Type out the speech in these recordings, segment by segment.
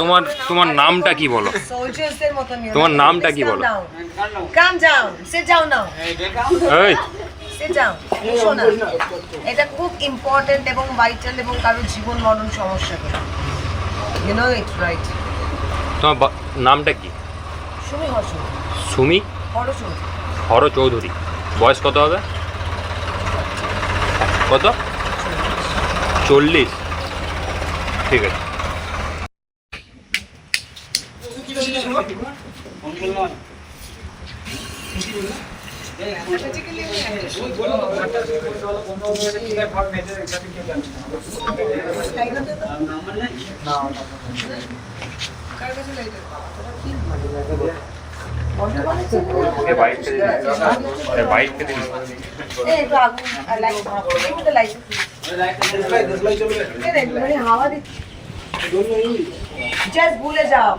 তোমার তোমার নামটা। কি বলো? সোলজার্সদের মতো নিও। তোমার নামটা কি বলো? Calm down sit down now. এই এটা খুব ইম্পর্টেন্ট এবং ভাইটাল এবং কারও জীবন মরণ সমস্যা ইউ নো ইট রাইট তোমার নামটা কি? সুমি হর্ষ সুমি? হর চৌধুরী বয়স কত হবে? কত? চল্লিশ। ঠিক আছে কার কাছে লাইটার বাইকটা এই একটু আগুন লাইট একটু লাইট মানে হাওয়া দিচ্ছে জাস্ট ভুলে যাও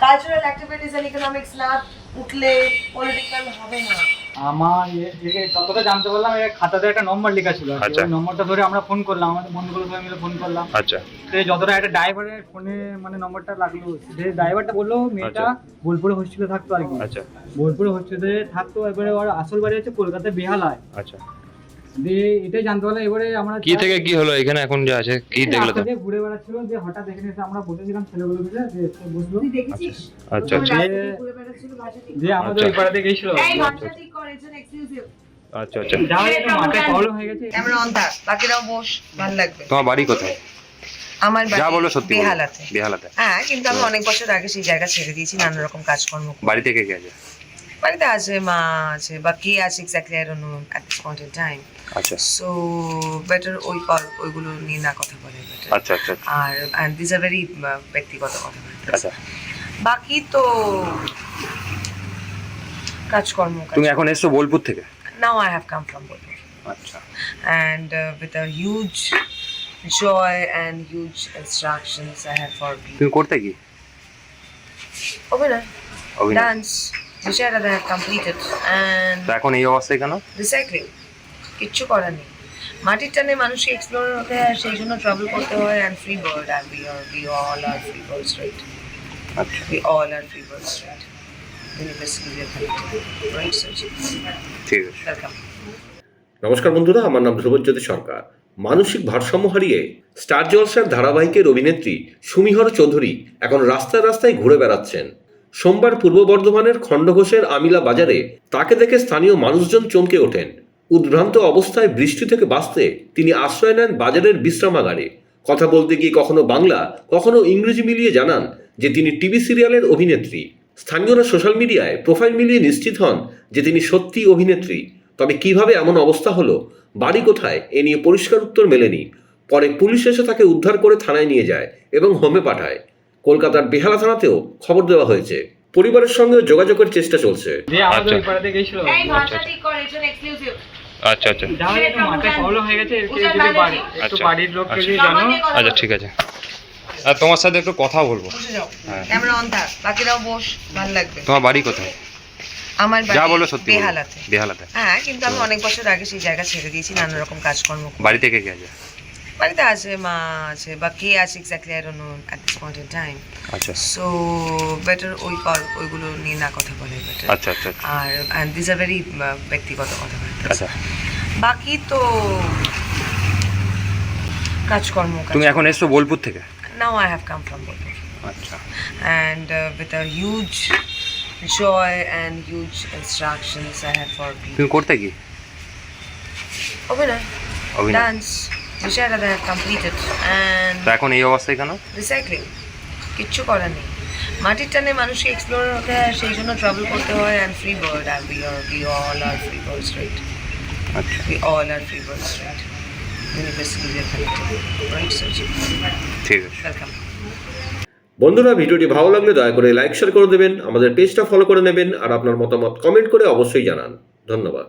কালচারাল অ্যাক্টিভিটিস এন্ড ইকোনমিক্স না উঠলে পলিটিক্যাল হবে না। আমার এ- এ- যতটা জানতে পারলাম খাতাতে একটা নম্বর লেখা ছিল। আর কি। আচ্ছা। ওই নম্বরটা ধরে আমরা ফোন করলাম আমাদের বন্ধুগুলো সবাই মিলে ফোন করলাম। আচ্ছা। তো যতটা একটা ড্রাইভারের ফোনে মানে নম্বরটা লাগল যে ড্রাইভারটা বলল মেয়েটা আচ্ছা। বোলপুরে হোস্টেলে থাকতো আর কি। আচ্ছা। বোলপুরে হোস্টেলে থাকতো এবারে ওর আসল বাড়ি হচ্ছে কলকাতায় বেহালায়। আচ্ছা। দিয়ে এটাই জানতে পারলাম এবারে আমরা কি থেকে কি হলো? এখানে এখন যা আছে কি দেখলে তো? ঘুরে বেড়াচ্ছিল যে হঠাৎ এখানে এসে আমরা বসেছিলাম ছেলেগুলো মিলে যে এসে বসল। তুই দেখেছিস? আচ্ছা আচ্ছা। দিয়ে আমাদের আচ্ছা। ওই পাড়াতে গেছিল এই ঠিক কর an আচ্ছা আচ্ছা। একটু মাথায় প্রবলেম হয়ে গেছে। ক্যামেরা অন থাক বাকিরাও বস ভালো লাগবে। তোমার বাড়ি কোথায়? আমার যা বলো সত্যি বলো। বেহালাতে বেহালাতে হ্যাঁ কিন্তু আমি অনেক বছর আগে সেই জায়গা ছেড়ে দিয়েছি নানা রকম কাজকর্ম বাড়ি থেকে কে আছে? বাড়িতে আছে মা আছে বা কে আছে exactly I don't know at this point in time আচ্ছা। সো বেটার ওই ওইগুলো নিয়ে না কথা বলে better। আচ্ছা আচ্ছা আচ্ছা, আর অ্যান্ড দিস আর ভেরি ব্যক্তিগত কথা আচ্ছা। বাকি তো কাজকর্ম তুমি এখন এসছো বোলপুর থেকে? Now I have come from Bolpur আচ্ছা। With a huge joy and huge instructions I have for people. তুমি করতে কি? অভিনয়। Dance, and তো এখন এই অবস্থায় কেন? Recycling. কিচ্ছু করার নেই। মাটির টানে মানুষকে এক্সপ্লোর হতে হয় সেই জন্য ট্রাভেল করতে হয় and free bird R we are we all are free birds right আচ্ছা। We all are free birds right university right ঠিক আছে। ওয়েলকাম নমস্কার বন্ধুরা আমার নাম ধ্রুবজ্যোতি সরকার। মানসিক ভারসাম্য হারিয়ে স্টার জলসার ধারাবাহিকের অভিনেত্রী সুমিহর চৌধুরী এখন রাস্তায় রাস্তায় ঘুরে বেড়াচ্ছেন। সোমবার পূর্ব বর্ধমানের খণ্ডঘোষের আমিলা বাজারে তাকে দেখে স্থানীয় মানুষজন চমকে ওঠেন। উদ্ভ্রান্ত অবস্থায় বৃষ্টি থেকে বাঁচতে তিনি আশ্রয় নেন বাজারের বিশ্রামাগারে। কথা বলতে গিয়ে কখনো বাংলা, কখনো ইংরেজি মিলিয়ে জানান যে তিনি টিভি সিরিয়ালের অভিনেত্রী। স্থানীয়রা সোশ্যাল মিডিয়ায় প্রোফাইল মিলিয়ে নিশ্চিত হন যে তিনি সত্যি অভিনেত্রী। তবে কীভাবে এমন অবস্থা হলো, বাড়ি কোথায়, এ নিয়ে পরিষ্কার উত্তর মেলেনি। পরে পুলিশ এসে তাকে উদ্ধার করে থানায় নিয়ে যায় এবং হোমে পাঠায়। কলকাতার বেহালা থানাতেও খবর দেওয়া হয়েছে। পরিবারের সঙ্গে যোগাযোগের চেষ্টা চলছে। আচ্ছা। আচ্ছা আচ্ছা। হয়ে গেছে আচ্ছা। ঠিক আছে। আর তোমার সাথে একটু কথা বলব। হ্যাঁ। ক্যামেরা অন থাক। বাকিরাও বস ভালো লাগবে। তোমার বাড়ি কোথায়? আমার যা বলো সত্যি। বেহালাতে। বেহালাতে। হ্যাঁ কিন্তু আমি অনেক বছর আগে সেই জায়গা ছেড়ে দিয়েছি নানা রকম কাজকর্ম বাড়ি থেকে কে আছে? বাড়িতে আছে মা আছে বা কে আছে exactly I don't know at this point in time আচ্ছা। সো বেটার ওই ওইগুলো নিয়ে না কথা বলে বেটার আচ্ছা আচ্ছা আচ্ছা, আর অ্যান্ড দিস আর ভেরি ব্যক্তিগত কথা আচ্ছা। বাকি তো কাজকর্ম তুমি এখন এসছো বোলপুর থেকে? Now I have come from Bolpur. আচ্ছা। With a huge joy and huge instructions I have for people. তুমি করতে কি? অভিনয়। Dance, which I have completed, and তো এখন এই অবস্থায় কেন? Recycling. কিচ্ছু করার নেই। মাটির টানে মানুষকে এক্সপ্লোর হতে হয় সেই জন্য ট্রাভেল করতে হয় and free bird R we are we all are free right আচ্ছা। We all are free birds right university right ঠিক আছে। ওয়েলকাম বন্ধুরা ভিডিওটি ভালো লাগলে দয়া করে লাইক শেয়ার করে দেবেন আমাদের পেজটা ফলো করে নেবেন আর আপনার মতামত কমেন্ট করে অবশ্যই জানান। ধন্যবাদ।